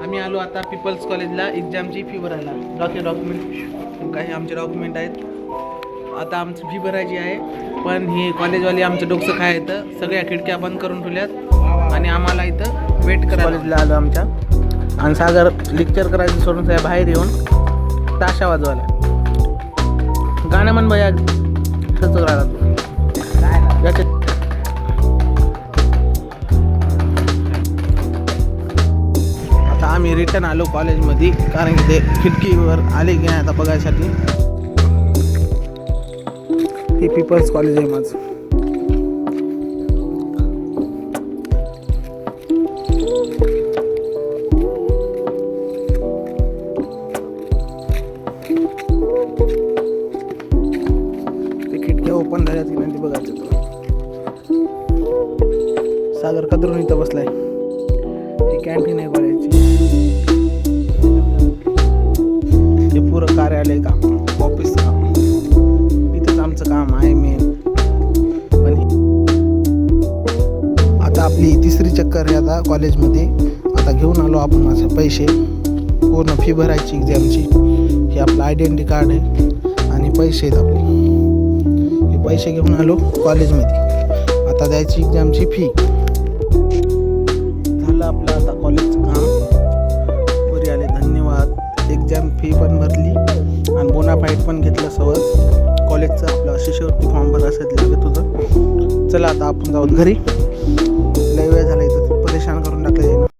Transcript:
आम्ही आलो आता पीपल्स कॉलेजला एक्झामची फी भरायला. डॉक्युमेंट डॉक्युमेंट काही आमचे डॉक्युमेंट आहेत? आता आमची फी भरायची आहे. पण हे कॉलेजवाले आमचं डोकं काय येतं. सगळ्या खिडक्या बंद करून ठेवल्यात. आणि आम्हाला इथं वेट करा कॉलेजला आलो आमच्या. आणि सागर लेक्चर करायचं सोडून साहेब बाहेर येऊन ताशा वाजवायला. गाणं म्हण भैया खर्च राहिला आम्ही रिटर्न आलो कॉलेजमध्ये कारण की ते खिडकीवर आले की नाही आता बघायसाठी. हे पीपल्स कॉलेज आहे माझं. ते खिडक्या ओपन झाल्यात की नाही ते बघायचं सागर कदरून इथं बसलाय. ही कॅन्टीन आहे आपली तिसरी चक्कर आहे आता कॉलेजमध्ये. आता घेऊन आलो आपण माझे पैसे. पूर्ण फी भरायची एक्झामची हे आपलं आयडेंटिटी कार्ड आहे. आणि पैसे आहेत आपले. हे पैसे घेऊन आलो कॉलेजमध्ये. आता द्यायची एक्झामची फी झालं आपलं आता कॉलेजचं काम. पुरी आले धन्यवाद. एक्झाम फी पण भरली. आणि बोनाफाईट पण घेतलं सवय कॉलेजचं आपलं शिष्यवृत्ती फॉर्म भरायचं लागत होतं चला आता आपण जाऊन घरी. 累赘。